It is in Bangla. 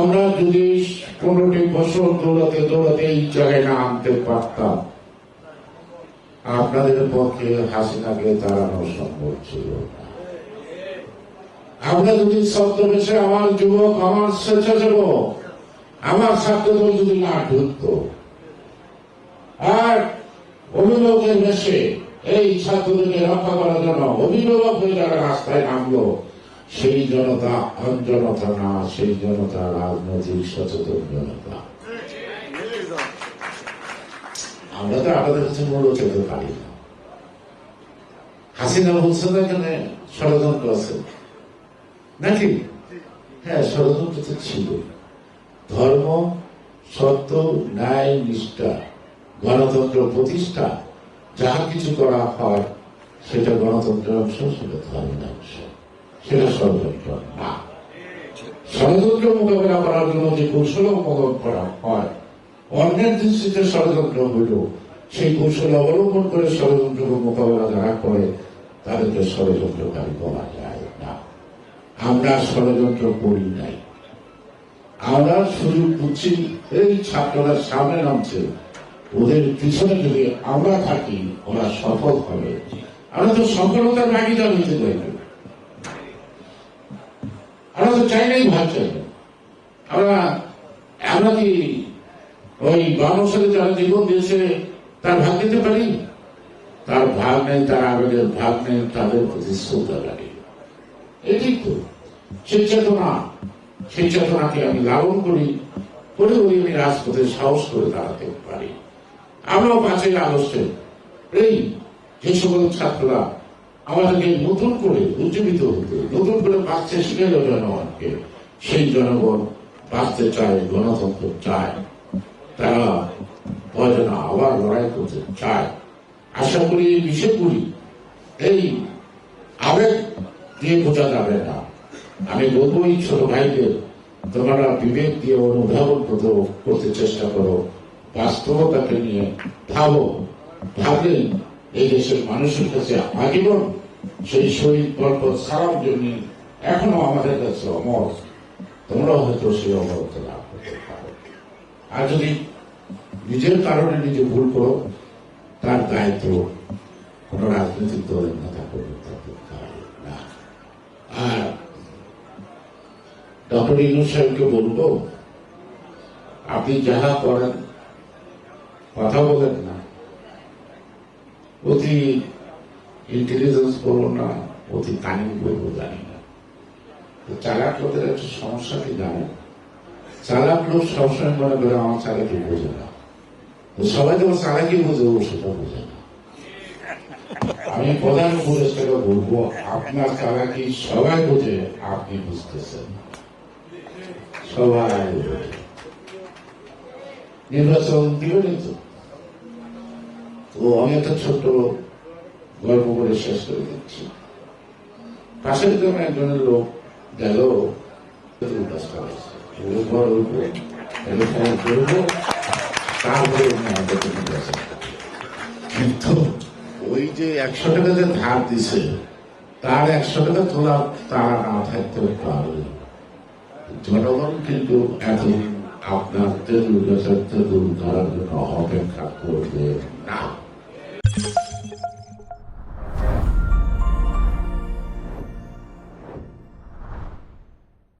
আমরা যদি পনেরোটি বছর দৌড়াতে দৌড়াতে এই জায়গায় না আনতে পারতাম, আপনাদের পক্ষে হাসিনাকে তাড়ানো সম্ভব ছিল আমরা যদি ছদ্মবেশে আমার যুবক, আমার স্বেচ্ছাসেবক, আমার ছাত্রদল যদি না ঢুকত, আর অভিভাবকের বেশে এই ছাত্রদেরকে রক্ষা করার জন্য অভিভাবক হয়ে যারা রাস্তায় নামলো সেই জনতা অনজনতা না, সেই জনতা রাজনৈতিক সচেতন জনতা। আমরা তো আপনাদের কাছে মূল্য চেতে পারি না। হাসিনা বলছে না এখানে ষড়যন্ত্র আছে? নাকি? হ্যাঁ ষড়যন্ত্র তো ছিল। ধর্ম, সত্য, ন্যায়, নিষ্ঠা, গণতন্ত্র প্রতিষ্ঠা যা কিছু করা হয়, সেটা গণতন্ত্রের অংশ, সেটা ধর্মের অংশ। সেটা ষড়যন্ত্র না ষড়যন্ত্র মোকাবেলা করার জন্য যে কৌশল অবলম্বন করা হয়, অন্যের দৃষ্টিতে ষড়যন্ত্র হইল সেই কৌশল অবলম্বন করে ষড়যন্ত্র মোকাবেলা যারা করে, তাদেরকে ষড়যন্ত্রকারী বলা যায় না। আমরা ষড়যন্ত্র করি নাই। আমরা শুধু বুঝছি, এই ছাত্ররা সামনে নামছে, ওদের পিছনে যদি আমরা থাকি, ওরা সফল হবে। আমরা তো সফলতার ভাগিদার হইতে চাই। না। আমরা তো চাই নাই ভাগ চাই। আমরা আমরা কি ওই বানসরে যারা জীবন দিয়েছে, তার ভাগ দিতে পারি? তার ভাগ নেই, তার আবেগের ভাগ নেই, তাদের প্রতি শ্রদ্ধা লাগে। এটাই তো। সেই চেতনা, সেই চেতনাকে আমি লালন করি, করে ওই আমি রাজপথে সাহস করে দাঁড়াতে পারি। আমরাও পাঁচই আগস্টে, এই যে সকল ছাত্ররা আমাদেরকে নতুন করে, উজ্জীবিত হতে, নতুন করে বাঁচতে শিখাইল জনগণকে সেই জনগণ বাঁচতে চায়, গণতন্ত্র চায়। তারা ভয়জনা আবার লড়াই করতে চায়। আশা করি এই বিষয়গুলি এই আবেগ দিয়ে বোঝা যাবে না। আমি বলব ছোট ভাইদের তোমরা বিবেক দিয়ে অনুধাবন করতে করতে চেষ্টা করো। বাস্তবতাকে নিয়ে ভাবো ভাবলে এই দেশের মানুষের কাছে আজীবন সেই শহীদ গল্প সারার জন্য এখনও আমাদের কাছে অমর। তোমরাও হয়তো সেই অমরত্ব লাভ করতে পারো। আর যদি নিজের কারণে নিজে ভুল করো, তার দায়িত্ব কোন রাজনৈতিক দলের নেতা না। আর ডক্টর ইনু সাহেবকে বলব, আপনি যাহা করেন, কথা বলেন না অতি ইন্টেলিজেন্স করব না, অতি কানিং করব জানি না। তো চালাক লোকের একটা সমস্যা কি জানেন চালাক লোক সবসময় মনে করে, আমার চালাকি বোঝে না। তো সবাই যখন চালাকি বোঝে, ও সেটা বোঝে না। আমি প্রধান উপদেষ্টাকে বলব, আপনার চালাকি সবাই বোঝে, আপনি বুঝতেছেন। সবাই। নির্বাচন দিবেনই তো তো আমি একটা ছোট্ট গল্প করে শেষ করে দিচ্ছি। পাশের গ্রামে একজনের লোক গেল। কিন্তু ওই যে একশো টাকা যে ধার দিছে, তার একশো টাকা তোলা তারা না থাকতে পারে জনগণ কিন্তু এখন আপনার তেল তেল ধরার জন্য অপেক্ষা করবে না। you